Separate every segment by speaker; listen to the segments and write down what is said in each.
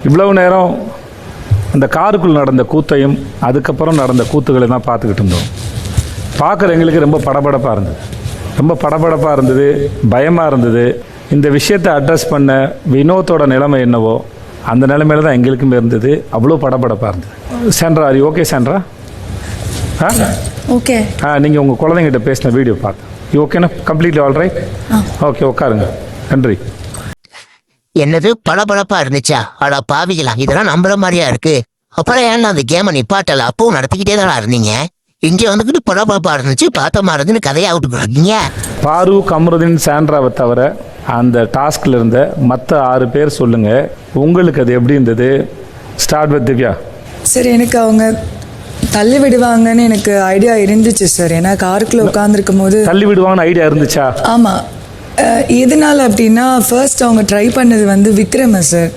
Speaker 1: இவ்வளவு நேரம் அந்த காருக்குள் நடந்த கூத்தையும் அதுக்கப்புறம் நடந்த கூத்துகளை தான் பார்த்துக்கிட்டு இருந்தோம். பார்க்குற எங்களுக்கு ரொம்ப படபடப்பாக இருந்தது. ரொம்ப படபடப்பாக இருந்தது பயமாக இருந்தது. இந்த விஷயத்தை அட்ரஸ் பண்ண வினோத்தோட நிலைமை என்னவோ அந்த நிலைமையில தான் எங்களுக்குமே இருந்தது. அவ்வளோ படபடப்பாக இருந்தது. சென்ட்ரா அது ஓகே சென்ட்ரா? ஆ?
Speaker 2: ஓகே.
Speaker 1: ஆ நீங்கள் உங்கள் குழந்தைங்கிட்ட பேசின வீடியோ பார்த்தேன் ஓகேனா கம்ப்ளீட்லி ஆல் ரைட் ஓகே உட்காருங்க. நன்றி.
Speaker 3: என்னது பளபளப்பா இருந்துச்சா? அட பாவிகளா இதெல்லாம் நம்புற மாதிரியா இருக்கு. அப்புறம் ஏன் அந்த கேமை நிப்பாட்டல? அப்பவும் நடத்திக்கிட்டே தான் இருந்தீங்க. இங்க வந்துக்கிட்டு பளபளப்பா இருந்துச்சு பார்த்த மாதிரி இருந்துன்னு கதையா விட்டுக்கிறீங்க
Speaker 1: பாரு கமருதீன் சாண்ட்ராவை தவிர அந்த டாஸ்கில் இருந்த மற்ற ஆறு பேர் சொல்லுங்க. உங்களுக்கு அது எப்படி இருந்தது? Start with Divya.
Speaker 2: சார் எனக்கு அவங்க தள்ளி விடுவாங்கன்னு எனக்கு ஐடியா இருந்துச்சு சார். ஏன்னா காருக்குள்ள உட்காந்துருக்கும் போது
Speaker 1: தள்ளி விடுவாங்கன்னு ஐடியா இருந்துச்சா?
Speaker 2: ஆமாம் எதனால அப்படின்னா ஃபர்ஸ்ட் அவங்க ட்ரை பண்ணது வந்து விக்ரம சார்.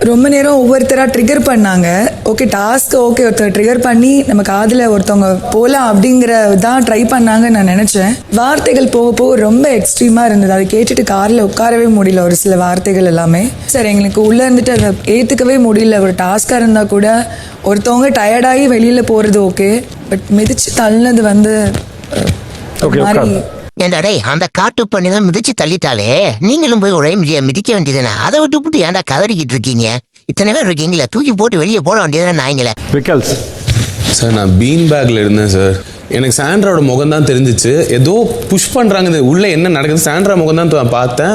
Speaker 2: ரொம்ப நேரம் ஒவ்வொருத்தராக ட்ரிகர் பண்ணாங்க. ஓகே டாஸ்க்கு ஓகே ஒருத்தர் ட்ரிகர் பண்ணி நம்ம காதில் ஒருத்தவங்க போகலாம் அப்படிங்கிற தான் ட்ரை பண்ணாங்கன்னு நான் நினச்சேன். வார்த்தைகள் போக போக ரொம்ப எக்ஸ்ட்ரீமாக இருந்தது. அதை கேட்டுட்டு காரில் உட்காரவே முடியல ஒரு சில வார்த்தைகள் எல்லாமே. சார் எங்களுக்கு உள்ளே இருந்துட்டு அதை ஏற்றுக்கவே முடியல. ஒரு டாஸ்காக இருந்தால் கூட ஒருத்தவங்க டயர்டாகி வெளியில் போகிறது ஓகே பட் மிதிச்சு தள்ளினது வந்து அஹ்,
Speaker 3: ஏண்டா டேய் அந்த காட்டு பண்ணி தான் மிதிச்சு தள்ளிட்டாலே நீங்களும் போய் ஒரே மிதிக்க வேண்டியதுதானே? அதை விட்டு விட்டு ஏன்டா கதறிக்கிட்டு இருக்கீங்க? இத்தனை பேர் இருக்கீங்களா தூக்கி போட்டு வெளியே போட வேண்டியதுதானே நாய்ங்களே?
Speaker 1: விக்கல்ஸ்.
Speaker 4: சார் நான் பீன் பேக்ல இருந்தேன் சார். எனக்கு சாண்ட்ராவோட முகம் தான் தெரிஞ்சிச்சு. ஏதோ புஷ் பண்ணுறாங்க உள்ளே என்ன நடக்குது? சாண்ட்ரா முகம் தான் பார்த்தேன்.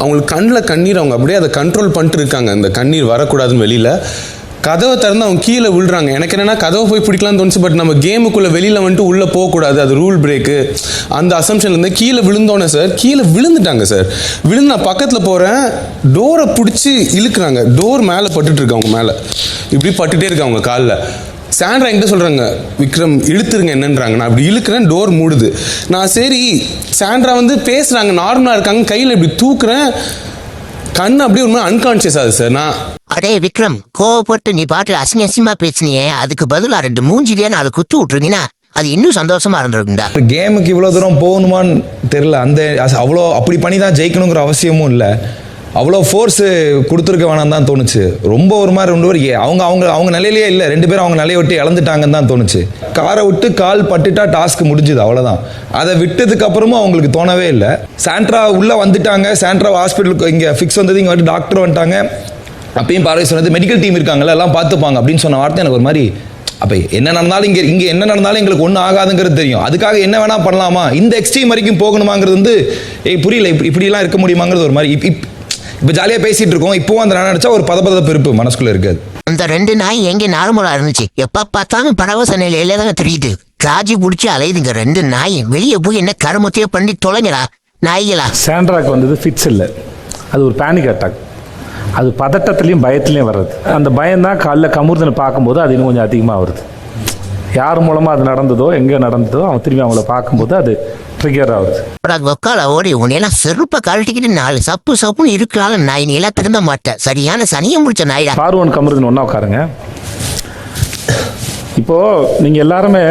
Speaker 4: அவங்களுக்கு கண்ணில் கண்ணீர் அவங்க அப்படியே அதை கண்ட்ரோல் பண்ணிட்டு இருக்காங்க. அந்த கண்ணீர் வரக்கூடாதுன்னு வெளியில். கதவை திறந்து அவங்க கீழே விழுறாங்க. எனக்கு என்னென்னா கதவை போய் பிடிக்கலாம்னு தோணுச்சு பட் நம்ம கேமுக்குள்ளே வெளியில் வந்துட்டு உள்ளே போகக்கூடாது. அது ரூல் பிரேக்கு அந்த அசம்ஷன்லேருந்து கீழே விழுந்தோன்னே சார் கீழே விழுந்துட்டாங்க சார் விழுந்து நான் பக்கத்தில் போகிறேன் டோரை பிடிச்சி இழுக்கிறாங்க. டோர் மேலே பட்டுட்டு அவங்க மேலே. இப்படி பட்டுட்டே இருக்கு அவங்க காலில். சாண்ட்ரா என்கிட்ட சொல்கிறாங்க விக்ரம் இழுத்துருங்க என்னன்றாங்க. நான் அப்படி இழுக்கிறேன் டோர் மூடுது. நான் சரி சாண்ட்ரா வந்து பேசுகிறாங்க நார்மலாக இருக்காங்க கையில் இப்படி தூக்குறேன். கண் அப்படியே ஒரு மாதிரி அன்கான்ஷியஸ் ஆகுது சார் நான்
Speaker 3: அடே விக்ரம் கோவப்பட்டு நீ பாட்டு அசிங்க அசிங்கமா பேசினியே. அதுக்கு பதிலா ரெண்டு மூஞ்சிலேயே நாலு குத்து விட்டுருங்கன்னா அது இன்னும் சந்தோஷமா இருந்திருக்கும்டா.
Speaker 5: கேமுக்கு இவ்வளோ தூரம் போகணுமான்னு தெரில அந்த அவ்வளோ அப்படி பண்ணி தான் ஜெயிக்கணுங்கிற அவசியமும் இல்லை. அவ்வளோ ஃபோர்ஸு கொடுத்துருக்க வேணாம் தான் தோணுச்சு. ரொம்ப ஒரு மாதிரி ரெண்டு பேர் அவங்க அவங்க அவங்க நிலையிலேயே இல்லை. ரெண்டு பேரும் அவங்க நிலையை விட்டு இழந்துட்டாங்கன்னு தான் தோணுச்சு. காரை விட்டு கால் பட்டுட்டா டாஸ்க் முடிஞ்சுது அவ்வளோதான் அதை விட்டதுக்கு அப்புறமும் அவங்களுக்கு தோணவே இல்லை. சாண்ட்ரா உள்ளே வந்துட்டாங்க. சாண்ட்ரா ஹாஸ்பிட்டலுக்கு இங்கே ஃபிக்ஸ் வந்தது இங்கே வந்து டாக்டர் வந்துட்டாங்க. அப்பயும் பார்வை சொன்னது மெடிக்கல் டீம் இருக்காங்கல்ல எல்லாம் பார்த்துப்பாங்க அப்படின்னு சொன்ன வார்த்தை எனக்கு ஒரு மாதிரி அப்போ என்ன நடந்தாலும் இங்கே இங்கே என்ன நடந்தாலும் எங்களுக்கு ஒன்றும் ஆகாதுங்கிறது தெரியும். அதுக்காக என்ன வேணால் பண்ணலாமா? இந்த எக்ஸ்ட்ரீம் வரைக்கும் போகணுமாங்கிறது வந்து ஏய் புரியல. இப்படி இப்படிலாம் இருக்க முடியுமாங்கிறது ஒரு மாதிரி இப் இப்போ ஜாலியாக பேசிகிட்டு இருக்கோம். இப்போவும் அந்த நான் நினச்சா ஒரு பதப்பதப்பு இருப்பு மனசுக்குள்ளே இருக்காது.
Speaker 3: அந்த ரெண்டு நாய் எங்க நார்மலா இருந்துச்சு. எப்ப பார்த்தாலும் பரவச நிலையில தாங்க தெரியுது. காஜி புடிச்சு அலையுதுங்க ரெண்டு நாய் வெளியே போய் என்ன கருமத்தையோ பண்ணி தொலைங்கடா. நாய்களா?
Speaker 1: சாண்ட்ராக்கு வந்தது ஃபிட்ஸ் இல்லை. அது ஒரு பேனிக் அட்டாக் அது பதட்டத்துலேயும் பயத்துலேயும் வர்றது. அந்த பயம்தான் காலைல கமுர்தனை பார்க்கும்போது அது இன்னும் கொஞ்சம் அதிகமாக வருது. யார் மூலமாக அது நடந்ததோ எங்கே நடந்ததோ அவன் திரும்பி அவங்கள பார்க்கும்போது அது ட்ரிகர் ஆகுது
Speaker 3: அப்புறம் ஒக்கால ஓடி உன்னையெல்லாம் செருப்பை கழட்டிக்கிட்டு நாலு சப்பு சப்புன்னு இருக்கலால நாய் நீ எல்லாம் திரும்ப மாட்டேன். சரியான சனியம் முடிச்ச நாய்டா.
Speaker 1: பார்வன் கமருதன் ஒன்றா உட்காருங்க இப்போது நீங்கள் எல்லாருமே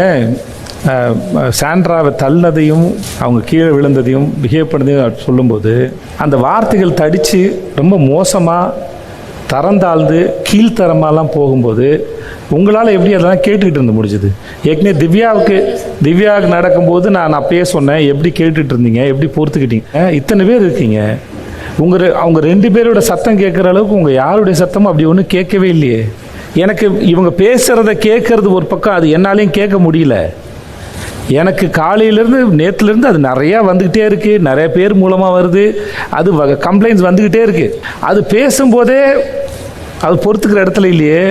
Speaker 1: சாண்ட்ராவை தள்ளினதையும் அவங்க கீழே விழுந்ததையும் பிஹேவ் பண்ணதையும் சொல்லும்போது அந்த வார்த்தைகள் தடித்து ரொம்ப மோசமாக தரந்தாழ்ந்து கீழ்த்தரமாலாம் போகும்போது உங்களால் எப்படி அதெல்லாம் கேட்டுக்கிட்டு இருந்து முடிஞ்சது? ஏற்கனவே திவ்யாவுக்கு திவ்யாவுக்கு நடக்கும்போது நான் அப்பயே சொன்னேன் எப்படி கேட்டுட்டு இருந்தீங்க? எப்படி பொறுத்துக்கிட்டீங்க? இத்தனை பேர் இருக்கீங்க. உங்கள் அவங்க ரெண்டு பேரோட சத்தம் கேட்குற அளவுக்கு உங்கள் யாருடைய சத்தமும் அப்படி ஒன்றும் கேட்கவே இல்லையே. எனக்கு இவங்க பேசுகிறத கேட்கறது ஒரு பக்கம் அது என்னாலையும் கேட்க முடியல. எனக்கு காலையிலேருந்து நேற்றுலேருந்து அது நிறையா வந்துக்கிட்டே இருக்குது நிறைய பேர் மூலமாக வருது. அது கம்ப்ளைண்ட்ஸ் வந்துக்கிட்டே இருக்குது அது பேசும்போதே அது பொறுத்துக்கிற இடத்துல இல்லையே.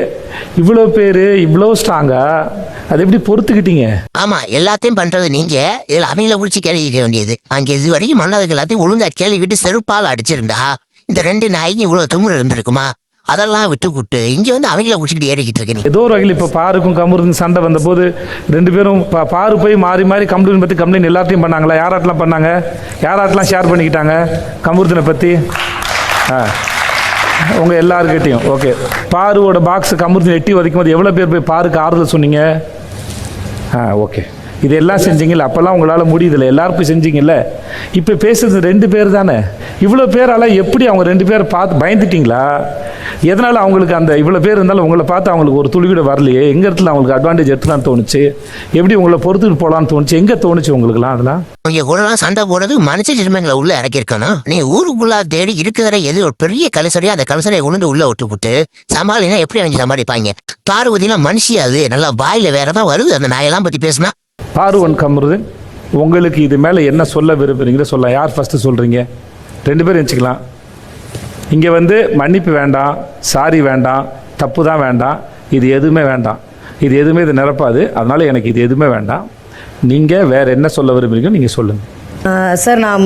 Speaker 1: இவ்வளோ பேர் இவ்வளோ ஸ்ட்ராங்கா அது எப்படி பொறுத்துக்கிட்டீங்க?
Speaker 3: ஆமா எல்லாத்தையும் பண்றது நீங்க. இதுல அவங்கள பிடிச்சி கேள்விக்க வேண்டியது. அங்க இது வரைக்கும் மன்னதுக்கு எல்லாத்தையும் ஒழுங்கா கேள்விக்கிட்டு செருப்பால் அடிச்சிருந்தா இந்த ரெண்டு நாய்க்கு இவ்வளவு திமிரு இருந்திருக்குமா? அதெல்லாம் விட்டு விட்டு இங்க வந்து அவங்கள பிடிச்சிக்கிட்டு ஏறிக்கிட்டு இருக்க நீ
Speaker 1: ஏதோ ஒரு வகையில் இப்போ பாருக்கும் கமருக்கும் சண்டை வந்தபோது ரெண்டு பேரும் பாரு போய் மாறி மாறி கம்ப்ளைண்ட் பற்றி கம்ப்ளைண்ட் எல்லாத்தையும் பண்ணாங்களா? யாராட்டெல்லாம் பண்ணாங்க? யாராட்டெல்லாம் ஷேர் பண்ணிக்கிட்டாங்க? கமருதனை பற்றி ஆ. உங்கள் எல்லாருக்கிட்டையும் ஓகே பாருவோட பாக்ஸ் கமருதன் எட்டி உதைக்கும் போது எவ்வளோ பேர் போய் பாருக்கு ஆறுதல் சொன்னீங்க? ஆ ஓகே இதெல்லாம் செஞ்சீங்கல்ல. அப்போல்லாம் உங்களால் முடியுதில்ல. எல்லாருக்கும் செஞ்சீங்கல்ல. இப்போ பேசுறது ரெண்டு பேர் தானே? இவ்வளோ பேரால எப்படி அவங்க ரெண்டு பேரை பார்த்து பயந்துட்டீங்களா? எதனால் அவங்களுக்கு அந்த இவ்வளோ பேர் இருந்தாலும் உங்களை பார்த்து அவங்களுக்கு ஒரு துளி கூட வரலையே? எங்க இடத்துல அவங்களுக்கு அட்வான்டேஜ் எடுத்துலான்னு தோணுச்சு? எப்படி உங்களை பொறுத்துட்டு போகலான்னு தோணுச்சு? எங்கே தோணுச்சு உங்களுக்குலாம் அதெல்லாம்?
Speaker 3: இங்க கூடலாம் சண்டை போடுறது மனுஷ ஜென்மங்களை உள்ள இறக்கிருக்கணும் நீ ஊருக்குள்ள தேடி இருக்கிற எது? ஒரு பெரிய கலசரையா அந்த கலசரையை உணர்ந்து உள்ள விட்டு விட்டு சமாளினா எப்படி அவங்க சமாளிப்பாங்க? பார்வதிலாம் மனுஷி அது? நல்லா வாயில வேறதான் வருது? அந்த நாயெல்லாம் பத்தி பேசினா.
Speaker 1: பார்வன் கமருது உங்களுக்கு இது மேலே என்ன சொல்ல விரும்புறீங்களோ சொல்ல யார் ஃபஸ்ட்டு சொல்கிறீங்க ரெண்டு பேரும் வச்சுக்கலாம் இங்கே வந்து மன்னிப்பு வேண்டாம் சாரி வேண்டாம் தப்பு தான் வேண்டாம் இது எதுவுமே வேண்டாம். இது எதுவுமே இது நிரப்பாது. அதனால் எனக்கு இது எதுவுமே வேண்டாம். நீங்கள் வேறு என்ன சொல்ல விரும்புறீங்களோ நீங்கள் சொல்லுங்கள்
Speaker 6: சார் நாம்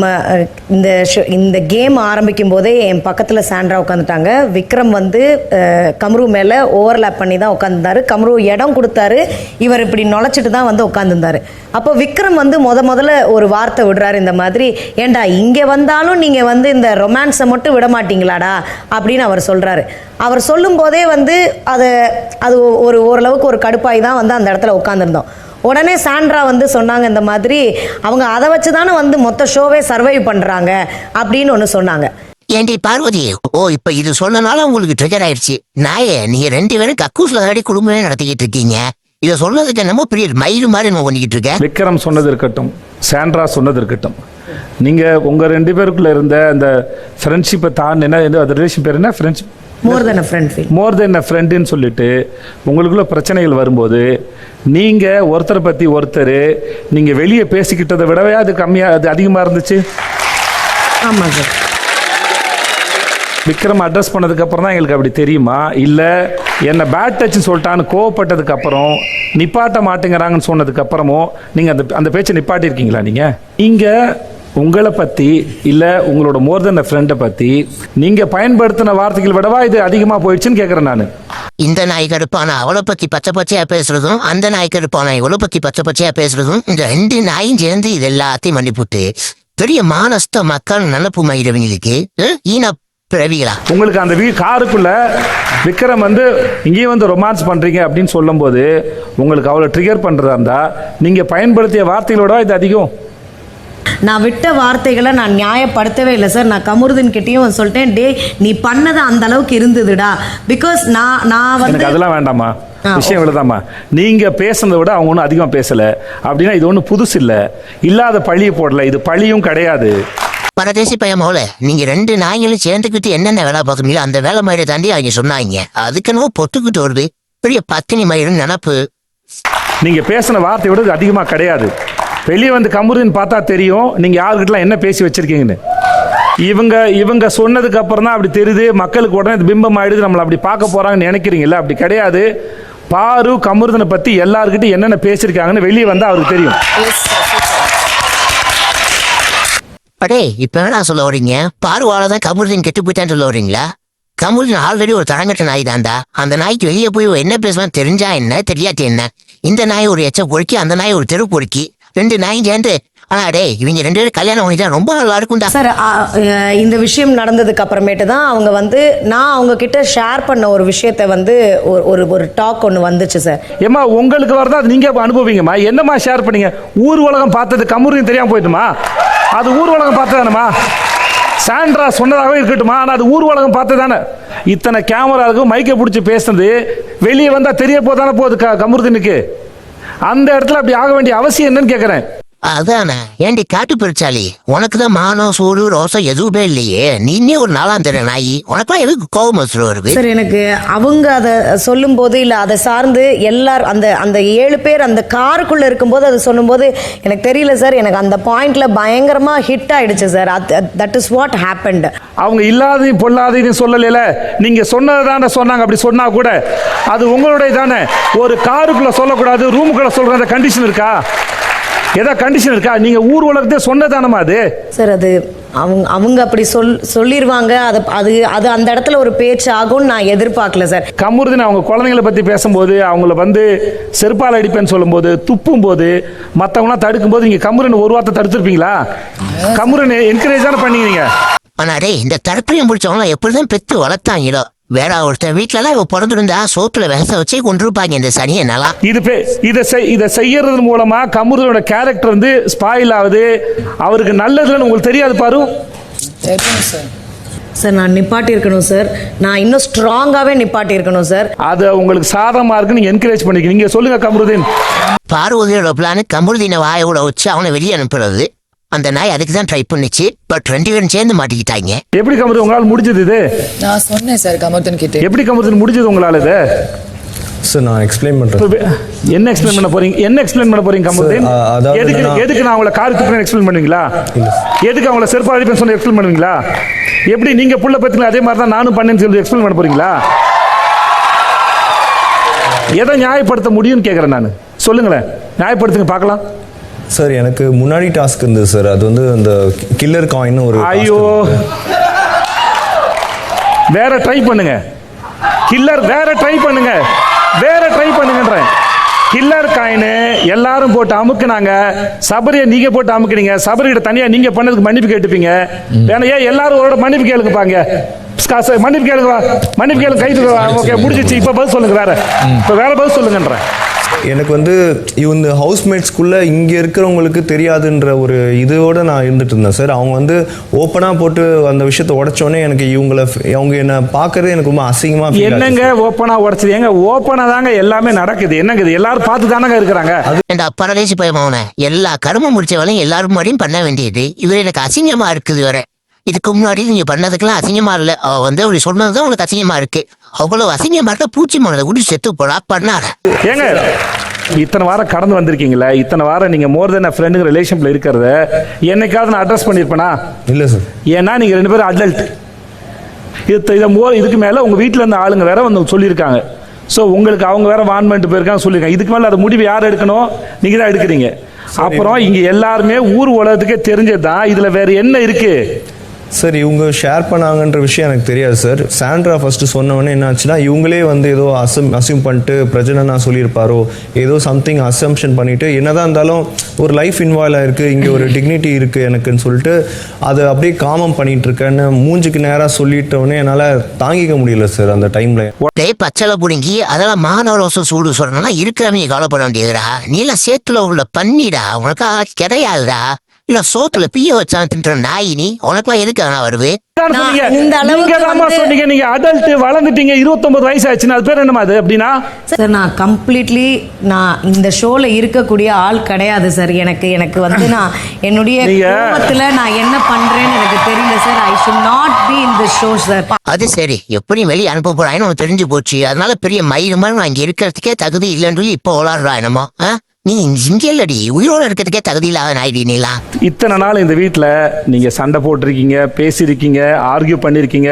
Speaker 6: இந்த ஷோ இந்த கேம் ஆரம்பிக்கும் போதே என் பக்கத்தில் சாண்ட்ரா உட்காந்துட்டாங்க. விக்ரம் வந்து கம்ரு மேலே ஓவர்லேப் பண்ணி தான் உட்காந்துருந்தாரு கம்ரு இடம் கொடுத்தாரு. இவர் இப்படி நுழைச்சிட்டு தான் வந்து உட்காந்துருந்தாரு அப்போ விக்ரம் வந்து முத முதல்ல ஒரு வார்த்தை விடுறாரு இந்த மாதிரி ஏண்டா இங்கே வந்தாலும் நீங்கள் வந்து இந்த ரொமான்ஸை மட்டும் விட மாட்டீங்களாடா? அப்படின்னு அவர் சொல்கிறாரு அவர் சொல்லும் போதே வந்து அதை அது ஒரு ஓரளவுக்கு ஒரு கடுப்பாய் தான் வந்து அந்த இடத்துல உட்காந்துருந்தோம் உடனே சாண்ட்ரா வந்து சொன்னாங்க இந்த மாதிரி அவங்க அதை வச்சு தானே வந்து மொத்த ஷோவே சர்வைவ் பண்ணுறாங்க அப்படின்னு ஒன்று சொன்னாங்க.
Speaker 3: ஏண்டி பார்வதி ஓ இப்ப இது சொன்னனால உங்களுக்கு ட்ரிகர் ஆயிடுச்சு. நாயே நீங்க ரெண்டு பேரும் கக்கூஸ்ல தாடி குடும்பமே நடத்திக்கிட்டு இருக்கீங்க. இதை சொன்னதுக்கு என்னமோ பெரிய மயில் மாதிரி நம்ம பண்ணிக்கிட்டு இருக்க.
Speaker 1: விக்ரம் சொன்னது இருக்கட்டும் சாண்ட்ரா சொன்னது இருக்கட்டும். நீங்கள் உங்கள் ரெண்டு பேருக்குள்ள இருந்த அந்த ஃப்ரெண்ட்ஷிப்பை தான் என்ன என்ன அந்த ரிலேஷன் பேர் என்ன? ஃப்ரெண்ட்ஷிப்
Speaker 6: மோர் தென் ஃப்ரெண்ட்
Speaker 1: மோர் தென் அ ஃப்ரெண்டுன்னு சொல்லிட்டு உங்களுக்குள்ள பிரச்சனைகள் வரும்போது நீங்கள் ஒருத்தரை பற்றி ஒருத்தர் நீங்கள் வெளியே பேசிக்கிட்டதை விடவே அது கம்மியாக அது அதிகமாக இருந்துச்சு?
Speaker 6: ஆமாம் சார்
Speaker 1: விக்ரம் அட்ரஸ் பண்ணதுக்கு அப்புறம் தான் எங்களுக்கு அப்படி தெரியுமா? இல்லை என்னை பேட் டச்னு சொல்லிட்டான்னு கோவப்பட்டதுக்கு அப்புறம் நிப்பாட்ட மாட்டேங்கிறாங்கன்னு சொன்னதுக்கு அப்புறமும் நீங்கள் அந்த அந்த பேச்சை நிப்பாட்டியிருக்கீங்களா நீங்கள் நீங்கள் உங்களை பற்றி இல்லை உங்களோட மோர் தென் ஃப்ரெண்டை பற்றி நீங்கள் பயன்படுத்தின வார்த்தைகள் விடவா இது அதிகமாக போயிடுச்சுன்னு கேட்குறேன் நான்.
Speaker 3: இந்த நாய் கருப்பான அவளை பத்தி பச்சை பச்சையா பேசுறதும் அந்த நாய் கருப்பான இவளை பத்தி பச்சை பச்சையா பேசுறதும் இந்த ரெண்டு நாயும் சேர்ந்து இது எல்லாத்தையும் மன்னிப்புட்டு பெரிய மானஸ்த மக்கள் நினப்பு மயிரவங்களுக்கு ஈன பிறவிகளா?
Speaker 1: உங்களுக்கு அந்த வீ காருக்குள்ள விக்ரம் வந்து இங்கேயும் வந்து ரொமான்ஸ் பண்றீங்க அப்படின்னு சொல்லும்போது உங்களுக்கு அவ்வளோ ட்ரிகர் பண்றதா இருந்தா நீங்க பயன்படுத்திய வார்த்தைகளோட இது அதிகம்.
Speaker 6: நான் விட்ட வார்த்தைகளை நான் நியாயப்படுத்தவே இல்லை சார் நான் கமருதன் கிட்டேயும் சொல்லிட்டேன் டே நீ பண்ணது அந்த அளவுக்கு இருந்ததுடா. பிகாஸ் நான் நான் வந்து
Speaker 1: அதெல்லாம் வேண்டாமா விஷயம் இவ்வளவுதாம்மா. நீங்க பேசுனதை விட அவங்க ஒன்றும் அதிகமாக பேசல. அப்படின்னா இது ஒன்றும் புதுசு இல்லை. இல்லாத பழியை போடல. இது பழியும் கிடையாது.
Speaker 3: பரதேசி பையன் மோல நீங்க ரெண்டு நாய்களும் சேர்ந்துக்கிட்டு என்னென்ன வேலை பார்க்குறீங்களோ அந்த வேலை மயிரை தாண்டி அவங்க சொன்னாங்க. அதுக்கு என்னவோ பொத்துக்கிட்டு வருது. பெரிய பத்தினி மயிரும் நினப்பு.
Speaker 1: நீங்க பேசின வார்த்தையை விட இது அதிகமாக கிடையாது. வெளியே வந்து கமுருன்னு பார்த்தா தெரியும். நீங்கள் யாருக்கிட்டலாம் என்ன பேசி வச்சிருக்கீங்கன்னு. இவங்க இவங்க சொன்னதுக்கு அப்புறம் தான் அப்படி தெரியுது. மக்களுக்கு உடனே இது பிம்பம் ஆயிடுது. நம்மளை அப்படி பார்க்க போகிறாங்கன்னு நினைக்கிறீங்களா அப்படி கிடையாது. பாரு கமுருதனை பற்றி எல்லாருக்கிட்டையும் என்னென்ன பேசியிருக்காங்கன்னு வெளியே வந்தால் அவருக்கு தெரியும்.
Speaker 3: அடே இப்போ என்ன சொல்ல வரீங்க பார்வால தான் கமுருதன் கெட்டு போயிட்டான்னு சொல்ல வரீங்களா கமுருதன் ஆல்ரெடி ஒரு தரங்கட்ட நாய் தான்டா. அந்த நாய்க்கு வெளியே போய் என்ன பேசுவான்னு தெரிஞ்சா என்ன? தெரியாட்டி என்ன? இந்த நாய் ஒரு எச்ச பொறுக்கி அந்த நாய் ஒரு தெரு பொறுக்கி. ரெண்டு நாயும் சேர்ந்து ஆனா டே இவங்க ரெண்டு பேரும் கல்யாணம் பண்ணிட்டா ரொம்ப நல்லா இருக்கும்டா
Speaker 6: சார் இந்த விஷயம் நடந்ததுக்கு அப்புறமேட்டு தான் அவங்க வந்து நான் அவங்க கிட்ட ஷேர் பண்ண ஒரு விஷயத்தை வந்து ஒரு ஒரு ஒரு டாக் ஒன்று வந்துச்சு சார்.
Speaker 1: ஏம்மா உங்களுக்கு வரதா அது நீங்க அனுபவிங்கம்மா. என்னம்மா ஷேர் பண்ணீங்க? ஊர் உலகம் பார்த்தது கமுருன்னு தெரியாம போயிட்டுமா? அது ஊர் உலகம் பார்த்ததானம்மா? சாண்ட்ரா சொன்னதாகவே இருக்கட்டுமா ஆனால் அது ஊர் உலகம் பார்த்ததானே இத்தனை கேமரா இருக்கும் மைக்கை பிடிச்சி பேசுனது வெளியே வந்தா தெரிய போதானே போகுது க கமுருதனுக்கு? அந்த இடத்துல அப்படி ஆக வேண்டிய அவசியம் என்னன்னு கேட்குறேன்
Speaker 3: அதானே? ஏண்டி காட்டு பெருச்சாலி உனக்கு தான் மானம் சூடு ரோசம் எதுவுமே இல்லையே. நீனே ஒரு நாலாம் தெரிய நாய். உனக்குலாம் எதுக்கு கோபம் வருது?
Speaker 6: சார் எனக்கு அவங்க அதை சொல்லும்போது இல்லை அதை சார்ந்து எல்லார் அந்த அந்த ஏழு பேர் அந்த காருக்குள்ளே இருக்கும்போது அது சொல்லும்போது எனக்கு தெரியல சார். எனக்கு அந்த பாயிண்ட்ல பயங்கரமாக ஹிட் ஆயிடுச்சு sir. That is what happened
Speaker 1: அவங்க இல்லாதையும் பொல்லாதையும் சொல்லலைல. நீங்க சொன்னது தானே சொன்னாங்க. அப்படி சொன்னா கூட அது உங்களுடைய தானே. ஒரு காருக்குள்ள சொல்லக்கூடாது ரூமுக்குள்ள சொல்ற அந்த கண்டிஷன் இருக்கா? ஏதோ கண்டிஷன் இருக்கா? நீங்க ஊர் உலகத்தை சொன்னதானமா அது?
Speaker 6: சார் அது அவங்க அவங்க அப்படி சொல் சொல்லிடுவாங்க அது அது அது அந்த இடத்துல ஒரு பேச்சு ஆகும்னு நான் எதிர்பார்க்கல சார்.
Speaker 1: கமுருதின் அவங்க குழந்தைங்களை பற்றி பேசும்போது அவங்கள வந்து செருப்பால் அடிப்பேன்னு சொல்லும்போது துப்பும் போது மற்றவங்களாம் தடுக்கும்போது நீங்கள் கமுரன் ஒரு வார்த்தை தடுத்துருப்பீங்களா? கமுரன் என்கரேஜ் தானே பண்ணீங்க நீங்க?
Speaker 3: ஆனா டேய் இந்த தரப்பிரியம் பிடிச்சவங்க எப்படிதான் பெத்து வளர்த்தாங்களோ? வேற ஒருத்தன் வீட்டுலலாம் இவ பிறந்திருந்தா சோத்துல விஷத்தை வச்சே கொண்டிருப்பாங்க இந்த சனியை நல்லா.
Speaker 1: இது பே- இதை செய் இதை செய்யறது மூலமா கமுருதனோட கேரக்டர் வந்து ஸ்பாயில் ஆகுது. அவருக்கு நல்லதுன்னு உங்களுக்கு தெரியாது பாரு.
Speaker 2: சார்.
Speaker 6: சார் நான் நிப்பாட்டி இருக்கணும் சார். நான் இன்னும் ஸ்ட்ராங்காகவே நிப்பாட்டி இருக்கணும் சார்.
Speaker 1: அது உங்களுக்கு சாதகமா இருக்கு நீங்க என்கரேஜ் பண்ணிக்க நீங்க சொல்லுங்க கமருதீன்.
Speaker 3: பார்வதியோட பிளான் கமருதீனை வாயோட வச்சு அவனை வெளியே அனுப்புறது. அந்த நாய் அதுக்கு தான் ட்ரை பண்ணுச்சு பட் ரெண்டு பேரும் சேர்ந்து மாட்டிக்கிட்டாங்க
Speaker 1: எப்படி கமருது உங்களால முடிஞ்சது இது?
Speaker 2: நான் சொன்னேன் சார் கமர்தன் கிட்ட.
Speaker 1: எப்படி கமருதீன் முடிஞ்சது உங்களால இது?
Speaker 5: சார் நான் எக்ஸ்பிளைன் பண்ணுறேன்
Speaker 1: என்ன எக்ஸ்பிளைன் பண்ண போறீங்க? என்ன எக்ஸ்பிளைன் பண்ண போறீங்க கமருதீன் எதுக்கு எதுக்கு நான் அவங்கள கார் துப்புறேன் எக்ஸ்பிளைன் பண்ணுவீங்களா? எதுக்கு அவங்கள செருப்பா அடிப்பேன் சொல்லி எக்ஸ்பிளைன் பண்ணுவீங்களா? எப்படி நீங்க புள்ள பத்திங்களா அதே மாதிரி தான் நானும் பண்ணேன்னு சொல்லி எக்ஸ்பிளைன் பண்ண போறீங்களா? எதை நியாயப்படுத்த முடியும்னு கேட்குறேன் நான். சொல்லுங்களேன். நியாயப்படுத்துங்க பார்க்கலாம்.
Speaker 5: சார் எனக்கு முன்னாடி டாஸ்க் இருந்தது சார். அது வந்து அந்த கில்லர் காயின் ஒரு
Speaker 1: ஐயோ. வேற ட்ரை பண்ணுங்க. கில்லர் வேற ட்ரை பண்ணுங்க. வேற ட்ரை பண்ணுங்கன்றேன். கில்லர் காயினு எல்லாரும் போட்டு அமுக்குனாங்க. சபரியை நீங்க போட்டு அமுக்குனீங்க. சபரிகிட்ட தனியா நீங்க பண்ணதுக்கு மன்னிப்பு கேட்டுப்பீங்க. வேணா ஏன் எல்லாரும் ஒரு மன்னிப்பு கேளுங்கப்பாங்க. காசு மன்னிப்பு கேளுங்க வா. மன்னிப்பு கேளுங்க கைது ஓகே முடிஞ்சிச்சு. இப்ப பதில் சொல்லுங்க வேற. இப்ப வேற பதில் சொல்லுங்கன்றேன்
Speaker 5: எனக்கு வந்து இந்த ஹவுஸ்மேட்ஸ்குள்ளே இங்கே இருக்கிறவங்களுக்கு தெரியாதுன்ற ஒரு இதோட நான் இருந்துட்டு இருந்தேன் சார் அவங்க வந்து ஓப்பனாக போட்டு அந்த விஷயத்தை உடைச்சோடனே எனக்கு இவங்கள அவங்க என்னை பார்க்கறது எனக்கு ரொம்ப அசிங்கமாக
Speaker 1: என்னங்க ஓப்பனா உடச்சது? ஏங்க ஓப்பனா தாங்க எல்லாமே நடக்குது. என்னங்க இது? எல்லாரும் பார்த்து தானங்க இருக்கிறாங்க?
Speaker 3: இந்த பரதேசி பயமாவன எல்லா கருமம் முடிச்ச வேலையும் எல்லாரும் முன்னாடியும் பண்ண வேண்டியது. இவர் எனக்கு அசிங்கமா இருக்குது வேற. இதுக்கு முன்னாடி நீங்க பண்ணதுக்கெல்லாம் அசிங்கமா இல்ல. அவ வந்து அப்படி சொன்னதுதான் உங்களுக்கு அசிங்கமா இருக்கு. அவ்வளவு அசிங்கமா இருக்க பூச்சி மனதை குடி செத்து போடா பண்ணாத.
Speaker 1: ஏங்க இத்தனை வாரம் கடந்து வந்திருக்கீங்களே? இத்தனை வாரம் நீங்க மோர் தென் ஃப்ரெண்டுங்க ரிலேஷன்ல இருக்கிறத என்னைக்காவது நான் அட்ரஸ் பண்ணியிருப்பேனா?
Speaker 5: இல்லை சார்
Speaker 1: ஏன்னா நீங்க ரெண்டு பேரும் அடல்ட் இது இதை மோ இதுக்கு மேல உங்க வீட்டில் இருந்த ஆளுங்க வேற வந்து சொல்லியிருக்காங்க. ஸோ உங்களுக்கு அவங்க வேற வான் பண்ணிட்டு போயிருக்காங்க சொல்லியிருக்காங்க. இதுக்கு மேல அது முடிவு யார் எடுக்கணும்? நீங்க தான் எடுக்கிறீங்க. அப்புறம் இங்க எல்லாருமே ஊர் உலகத்துக்கே தெரிஞ்சது தான் இதுல வேற என்ன இருக்கு?
Speaker 5: சார் இவங்க ஷேர் பண்ணாங்கன்ற விஷயம் எனக்கு தெரியாது சார் சாண்ட்ரா ஃபர்ஸ்ட் சொன்னவொடனே என்ன ஆச்சுன்னா இவங்களே வந்து ஏதோ அசம் அசியூம் பண்ணிட்டு பிரச்சனை நான் சொல்லியிருப்பாரோ ஏதோ சம்திங் அசம்ஷன் பண்ணிட்டு என்னதான் இருந்தாலும் ஒரு லைஃப் இன்வால்வ் ஆயிருக்கு இங்கே ஒரு டிக்னிட்டி இருக்கு எனக்குன்னு சொல்லிட்டு அதை அப்படியே காமம் பண்ணிட்டு இருக்கேன்னு மூஞ்சுக்கு நேராக சொல்லிட்டவொடனே என்னால் தாங்கிக்க முடியல சார் அந்த டைம்ல
Speaker 3: டேய் பச்சளை புடுங்கி அதெல்லாம் மானவரோசம் சூடு சொல்லணும்னா இருக்கிறவங்க கவலைப்பட வேண்டியதுடா. நீலாம் சேத்துல உள்ள பண்ணிடா உனக்கா கிடையாதுடா இல்ல சோத்துல பிய வச்சான் தின்ற நாய் நீ உனக்குலாம் எதுக்கு வருது?
Speaker 6: நான்
Speaker 1: சொன்னீங்க.
Speaker 6: இந்த அளவுக்கு
Speaker 1: சொன்னீங்க நீங்க அடல்ட் வளர்ந்துட்டீங்க 29 வயசு ஆச்சுன்னா அது பேர் என்னமா அது அப்படின்னா
Speaker 6: சார் நான் கம்ப்ளீட்லி நான் இந்த ஷோல இருக்கக்கூடிய ஆள் கிடையாது சார். எனக்கு எனக்கு வந்து நான் என்னுடைய கோபத்துல நான் என்ன பண்றேன்னு எனக்கு தெரியல sir. I should not be in the show sir.
Speaker 3: அது சரி. எப்படி வெளியே அனுப்ப உனக்கு தெரிஞ்சு போச்சு. அதனால பெரிய மயிறு மாதிரி நான் இங்க இருக்கிறதுக்கே தகுதி இல்லைன்னு சொல்லி இப்போ விளாடுறா என்னமோ? நீ இங்க இல்லடி உயிரோட இருக்கிறதுக்கே தகுதி இல்லாத நாய்டி நீலா.
Speaker 1: இத்தனை நாள் இந்த வீட்டில் நீங்கள் சண்டை போட்டிருக்கீங்க பேசியிருக்கீங்க ஆர்கியூ பண்ணியிருக்கீங்க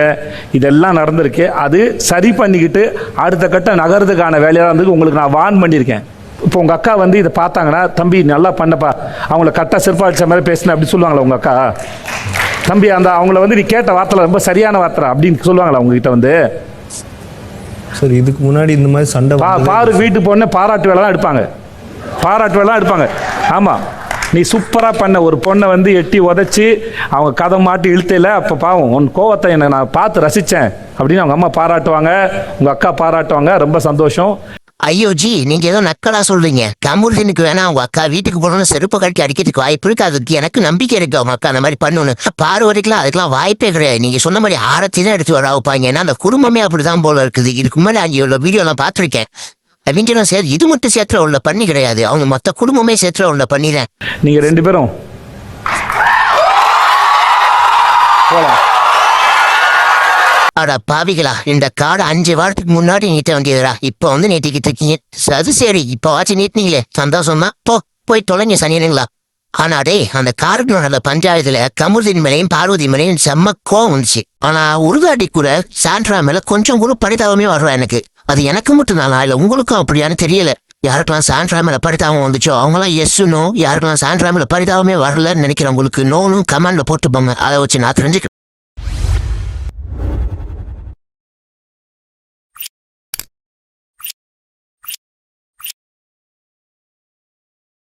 Speaker 1: இதெல்லாம் நடந்திருக்கு. அது சரி பண்ணிக்கிட்டு அடுத்த கட்ட நகரத்துக்கான வேலையாக இருந்து உங்களுக்கு நான் வார்ன் பண்ணியிருக்கேன். இப்போ உங்கள் அக்கா வந்து இதை பார்த்தாங்கன்னா தம்பி நல்லா பண்ணப்பா. அவங்கள கரெக்டாக செருப்பா அடிச்ச மாதிரி பேசினேன் அப்படி சொல்லுவாங்களா உங்கள் அக்கா? தம்பி அந்த அவங்கள வந்து நீ கேட்ட வார்த்தை ரொம்ப சரியான வார்த்தை அப்படின்னு சொல்லுவாங்களா உங்ககிட்ட வந்து?
Speaker 5: சார் இதுக்கு முன்னாடி இந்த மாதிரி சண்டை
Speaker 1: பாரு வீட்டுக்கு போன பாராட்டு வேலை தான் எடுப்பாங்க. பாராட்டுவெல்லாம் எடுப்பாங்க. ஆமாம் நீ சூப்பராக பண்ண. ஒரு பொண்ணை வந்து எட்டி உதச்சி அவங்க கதை மாட்டி இழுத்தையில் அப்போ பாவம் உன் கோவத்தை என்னை நான் பார்த்து ரசித்தேன் அப்படின்னு அவங்க அம்மா பாராட்டுவாங்க உங்கள் அக்கா பாராட்டுவாங்க ரொம்ப சந்தோஷம்.
Speaker 3: ஐயோ ஜி நீங்க ஏதோ நக்கலா சொல்றீங்க. கமுருதனுக்கு வேணா அவங்க அக்கா வீட்டுக்கு போனோம்னு செருப்பு கட்டி அடிக்கிறதுக்கு வாய்ப்பு இருக்கு அதுக்கு எனக்கு நம்பிக்கை இருக்கு அவங்க அக்கா அந்த மாதிரி பண்ணணும் பார்வதிக்கெல்லாம் அதுக்கெல்லாம் வாய்ப்பே கிடையாது. நீங்க சொன்ன மாதிரி ஆரத்தி தான் எடுத்து வர வைப்பாங்க ஏன்னா அந்த குடும்பமே அப்படிதான் போல இருக்குது. இதுக்கு முன்னாடி அங்கே உள்ள வீடியோலாம் பார்த்துருக்கேன். அவங்களும் சரி இது மட்டும் சேர்த்துல உள்ள பண்ணி கிடையாது. அவங்க மொத்த குடும்பமே சேர்த்துல உள்ள பண்ணிதான்
Speaker 1: நீங்கள் ரெண்டு பேரும். போகலாம்
Speaker 3: அட பாவிகளா இந்த கார்டு அஞ்சு வாரத்துக்கு முன்னாடி நீட்ட வேண்டியதுடா. இப்போ வந்து நீட்டிக்கிட்டு இருக்கீங்க. அது சரி. இப்போ ஆச்சு நீட்டினீங்களே. சந்தோஷம் தான். போ போய் தொலைங்க சனியனுங்களா. ஆனா டேய் அந்த நடந்த பஞ்சாயத்துல கமுருதின் மேலையும் பார்வதி மேலையும் செம்ம கோவம் வந்துச்சு. ஆனா உருதாடி கூட சாண்ட்ரா மேல கொஞ்சம் கூட பரிதாபமே வரல எனக்கு. அது எனக்கு மட்டும் தானா? இல்ல உங்களுக்கும் அப்படியான்னு தெரியல. யாருக்கெல்லாம் சாண்ட்ராமில் பரிதாபம் வந்துச்சோ அவங்களாம் எஸ்ஸுனோ நோ யாருக்கெல்லாம் சாண்ட்ராமில் பரிதாபமே வரலன்னு நினைக்கிறவங்களுக்கு நோனும் கமெண்ட்ல போட்டுப்பாங்க அதை வச்சு நான் தெரிஞ்சுக்கிறேன்.